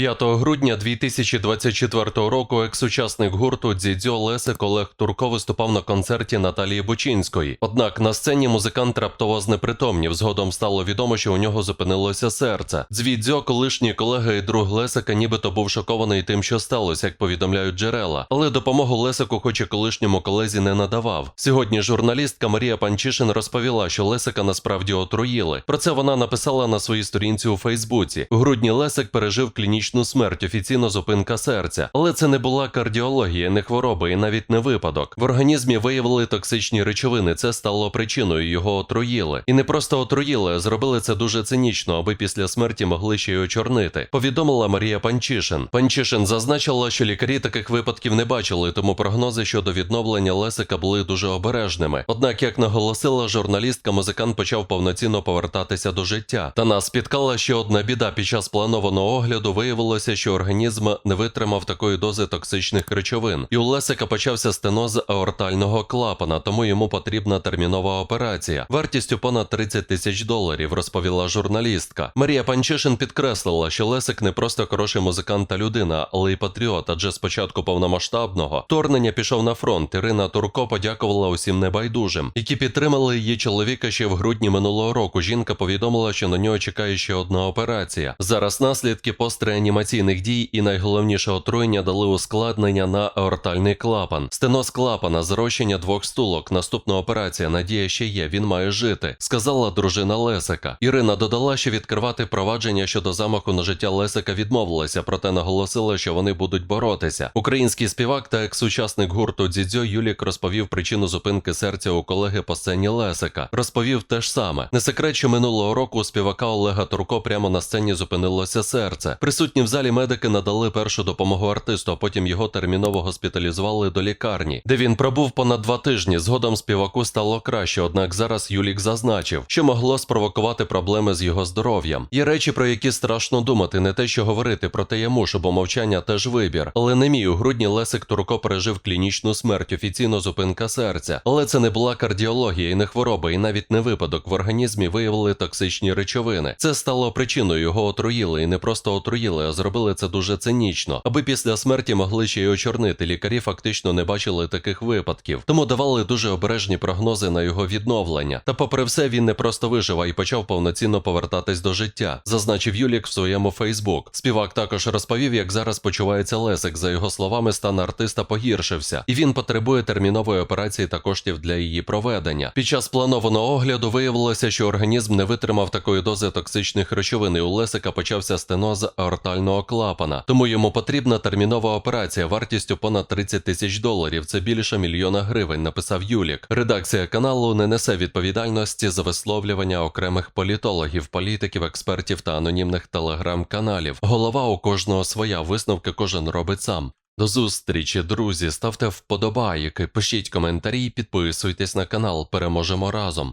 5 грудня 2024 року екс-учасник гурту Дзідзьо Лесик Олег Турко виступав на концерті Наталії Бучинської. Однак на сцені музикант раптово знепритомнів. Згодом стало відомо, що у нього зупинилося серце. Дзідзьо, колишній колега і друг Лесика, нібито був шокований тим, що сталося, як повідомляють джерела. Але допомогу Лесику, хоч і колишньому колезі, не надавав. Сьогодні журналістка Марія Панчишин розповіла, що Лесика насправді отруїли. Про це вона написала на своїй сторінці у Фейсбуці. У грудні Лесик пережив клінічну смерть, офіційно зупинка серця. Але це не була кардіологія, не хвороба і навіть не випадок. В організмі виявили токсичні речовини. Це стало причиною. Його отруїли. І не просто отруїли, а зробили це дуже цинічно, аби після смерті могли ще й очорнити. Повідомила Марія Панчишин. Панчишин зазначила, що лікарі таких випадків не бачили, тому прогнози щодо відновлення Лесика були дуже обережними. Однак, як наголосила журналістка, музикант почав повноцінно повертатися до життя. Та нас спіткала ще одна біда. Під час планованого огляду виявилося, що організм не витримав такої дози токсичних речовин, і у Лесика почався стеноз аортального клапана, тому йому потрібна термінова операція вартістю понад 30 тисяч доларів, розповіла журналістка. Марія Панчишин підкреслила, що Лесик не просто хороший музикант та людина, але й патріот. Адже спочатку повномасштабного вторгнення пішов на фронт. Ірина Турко подякувала усім небайдужим, які підтримали її чоловіка ще в грудні минулого року. Жінка повідомила, що на нього чекає ще одна операція. Зараз наслідки постреанімаційних дій і найголовніше отруєння дали ускладнення на аортальний клапан. Стеноз клапана, зрощення двох стулок. Наступна операція. Надія ще є. Він має жити, сказала дружина Лесика. Ірина додала, що відкривати провадження щодо замаху на життя Лесика відмовилася, проте наголосила, що вони будуть боротися. Український співак та екс-учасник гурту Дзідзьо Юлік розповів причину зупинки серця у колеги по сцені Лесика. Розповів те ж саме. Не секрет, що минулого року у співака Олега Турко прямо на сцені зупинилося серце. Присутні в залі медики надали першу допомогу артисту, а потім його терміново госпіталізували до лікарні, де він пробув понад два тижні. Згодом співаку стало краще. Однак зараз Юлік зазначив, що могло спровокувати проблеми з його здоров'ям. Є речі, про які страшно думати, не те, що говорити, проте я мушу, бо мовчання теж вибір. Але не мій у грудні Лесик Турко пережив клінічну смерть, офіційно зупинка серця. Але це не була кардіологія і не хвороба, і навіть не випадок. В організмі виявили токсичні речовини. Це стало причиною його отруїли, і не просто отруїли, а зробили це дуже цинічно, аби після смерті могли ще й очорнити. Лікарі фактично не бачили таких випадків, тому давали дуже обережні прогнози на його відновлення. Та, попри все, він не просто вижив, а й почав повноцінно повертатись до життя, зазначив Юлік в своєму Фейсбук. Співак також розповів, як зараз почувається Лесик. За його словами, стан артиста погіршився, і він потребує термінової операції та коштів для її проведення. Під час планованого огляду виявилося, що організм не витримав такої дози токсичних речовин. і У Лесика почався стеноз аортального клапана, тому йому потрібна термінова операція вартістю понад 30 тисяч доларів. Це більше мільйона гривень. Написав Юлік. Редакція каналу не несе відповідальності за висловлювання окремих політологів, політиків, експертів та анонімних телеграм-каналів. Голова у кожного своя висновки кожен робить сам. До зустрічі, друзі. Ставте вподобайки, пишіть коментарі, підписуйтесь на канал. Переможемо разом.